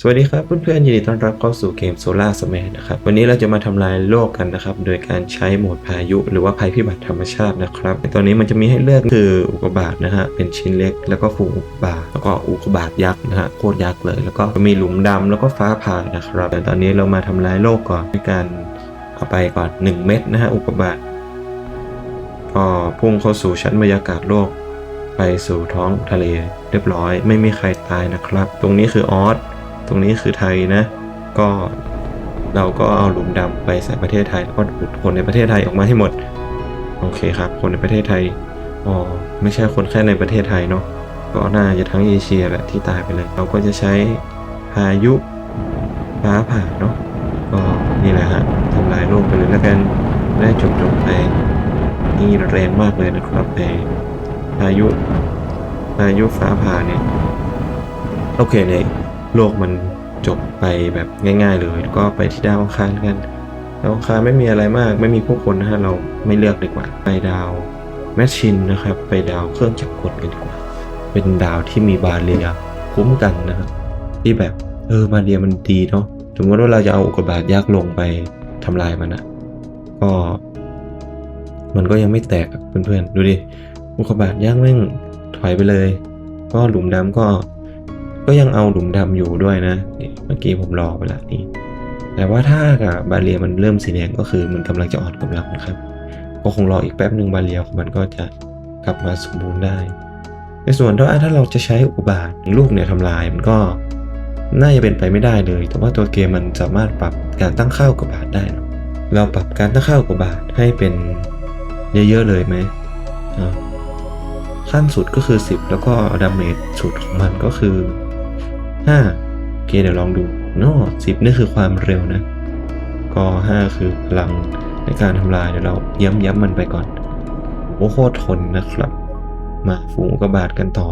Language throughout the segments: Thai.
สวัสดีครับเพื่อนๆยินดีต้อนรับเข้าสู่เกม Solar Smash นะครับวันนี้เราจะมาทำลายโลกกันนะครับโดยการใช้โหมดพายุ หรือว่าภัยพิบัติธรรมชาตินะครับในตอนนี้มันจะมีให้เลือกคืออุกกาบาตนะฮะเป็นชิ้นเล็ก แล้วก็ฝูงอุกกาบาตแล้วก็อุกกาบาตยักษ์นะฮะโคตรยักษ์เลย แล้วก็มีหลุมดำแล้วก็ฟ้าผ่านะครับแต่ตอนนี้เรามาทำลายโลกก่อนด้วยการเอาไปก่อน 1 เม็ดนะฮะอุกกาบาตก็พุ่งเข้าสู่ชั้นบรรยากาศโลก ไปสู่ท้องทะเล เรียบร้อย ไม่มีใครตายนะครับ ตรงนี้คือออส รงนี้คือไทยนะ ก็เราก็เอาหลุมดำไปใส่ประเทศไทยแล้วก็ดูดคนในประเทศไทยออกมาให้หมด โอเคครับ คนในประเทศไทยอ๋อไม่ใช่คนแค่ในประเทศไทยเนาะก็น่าจะทั้งเอเชียแหละที่ตายไปเลย เราก็จะใช้พายุฟ้าผ่าเนาะก็นี่แหละฮะทำลายโลกไปเลยแล้วกันได้จบจบไปนี่แรงมากเลยนะครับไอพายุพายุฟ้าผ่าเนี่ยโอเคเนี่ย โลกมันจบไปแบบง่าย ๆ เลยก็ไปที่ดาวอังคารกันดาวอังคารไม่มีอะไรมาก ไม่มีผู้คนนะฮะเราไม่เลือกดีกว่า ไปดาวแมชชินนะครับ ไปดาวเครื่องจักรกลกันดีกว่า เป็นดาวที่มีบาเรียคุ้มกันนะครับ ที่แบบเออบาเรียมันดีเนาะสมมติว่าเราจะเอาอุกกาบาตยักษ์ลงไปทำลายมันอะก็ มันก็ยังไม่แตกเพื่อนๆดูดิอุกกาบาตยักษ์แม่งถอยไปเลย ก็หลุมดำก็ ก็ยังเอาหลุมดำอยู่ด้วยนะนี่เมื่อกี้ผมรอไปละนี่แต่ว่าถ้ากับบาเรียมันเริ่มสีแดงก็คือมันกำลังจะอ่อนกำลังนะครับ ก็คงรออีกแป๊บหนึ่งบาเรียของมันก็จะกลับมาสมบูรณ์ได้ ในส่วนถ้าถ้าเราจะใช้อุบาตลูกเนี่ยทำลายมันก็น่าจะเป็นไปไม่ได้เลย แต่ว่าตัวเกมมันสามารถปรับการตั้งค่าอุกบาตได้ เราปรับการตั้งค่าอุกบาตให้เป็นเยอะๆเลยไหมขั้นสุดก็คือ 10 แล้วก็ดาเมจสุดของมันก็คือ 5โอเคเดี๋ยวลองดูเนาะ10นี่คือความเร็วนะ ก็5คือพลังในการทำลายเดี๋ยวเราย้ำย้ำมันไปก่อนโอ้โคตรทนนะครับ มาฝูงอุกกาบาตกันต่อ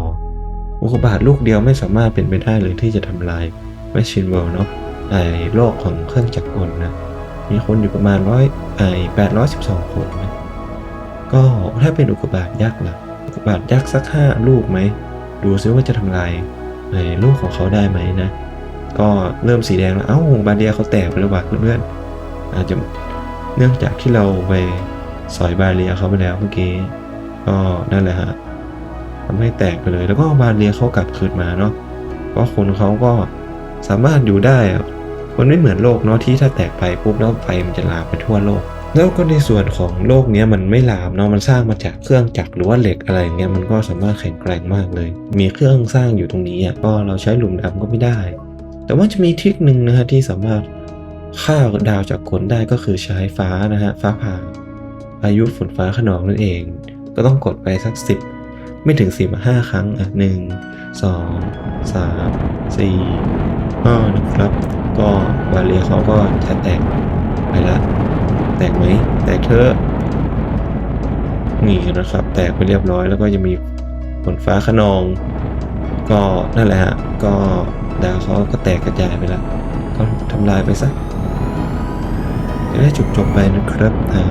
อุกกาบาตลูกเดียวไม่สามารถเป็นไปได้เลยที่จะทำลายแมชชีนเวิลด์เนาะไอโลกของเครื่องจักรกลนะ มีคนอยู่ประมาณร้อยไอแปดร้อยสิบสองคนนะก็ถ้าเป็นอุกกาบาตยักษ์ล่ะอุกกาบาตยักษ์สักห้าลูกไหม ดูซิว่าจะทำลาย ลูกของเขาได้ไหมนะ ก็เริ่มสีแดงแล้ว เอ้าบาเดียเขาแตกไปแล้วว่ะเพื่อนๆอาจจะเนื่องจากที่เราไปสอยบาเรียเขาไปแล้วเมื่อกี้ ก็นั่นแหละฮะทำให้แตกไปเลย แล้วก็บาเรียเขากลับคืนมาเนาะก็คนเขาก็สามารถอยู่ได้มันไม่เหมือนโลกเนาะที่ถ้าแตกไปปุ๊บแล้วไฟมันจะลามไปทั่วโลก แล้วก็ในส่วนของโลกนี้มันไม่ลามเนาะมันสร้างมาจากเครื่องจักรหรือว่าเหล็กอะไรเงี้ยมันก็สามารถแข็งแกร่งมากเลย มีเครื่องสร้างอยู่ตรงนี้อะก็เราใช้หลุมดำก็ไม่ได้ แต่ว่าจะมีทริคหนึ่งนะฮะที่สามารถฆ่าดาวจากคนได้ก็คือใช้ฟ้านะฮะฟ้าผ่าพายุฝนฟ้าขนองนั่นเอง ก็ต้องกดไปสักสิบไม่ถึงสิบห้าครั้งอะหนึ่งสองสามสี่ห้านะครับ ก็บาเรียเขาก็จะแตกไปละ ตกไหมแตกเถอะนี่นะครับ แตกไปเรียบร้อยแล้วก็จะมีฝนฟ้าขนอง ก็นั่นแหละฮะก็ดาวเขาก็แตกกระจายไปแล้วก็ทำลายไปซะจะได้จบจบๆไปนะครับอ่า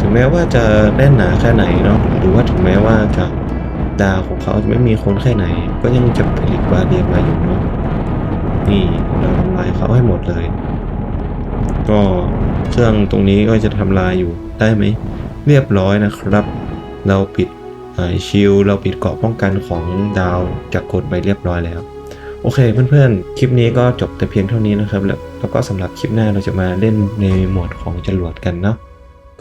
ถึงแม้ว่าจะแน่นหนาแค่ไหนเนาะหรือว่าถึงแม้ว่าจะดาวของเขาจะไม่มีคนแค่ไหน ก็ยังจะผลิตบาเรียมาอยู่เนาะนี่เราทำลายเขาให้หมดเลย ก็ เครื่องตรงนี้ก็จะทำลายอยู่ได้ไหม เรียบร้อยนะครับ เราปิดชิลเราปิดเกราะป้องกันของดาวจากกดไปเรียบร้อยแล้ว โอเคเพื่อนๆ คลิปนี้ก็จบแต่เพียงเท่านี้นะครับ แล้วแล้วก็สำหรับคลิปหน้าเราจะมาเล่นในหมวดของจรวดกันเนาะ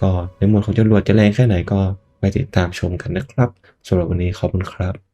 ก็ในหมวดของจรวดจะแรงแค่ไหนก็ไปติดตามชมกันนะครับสำหรับวันนี้ขอบคุณครับ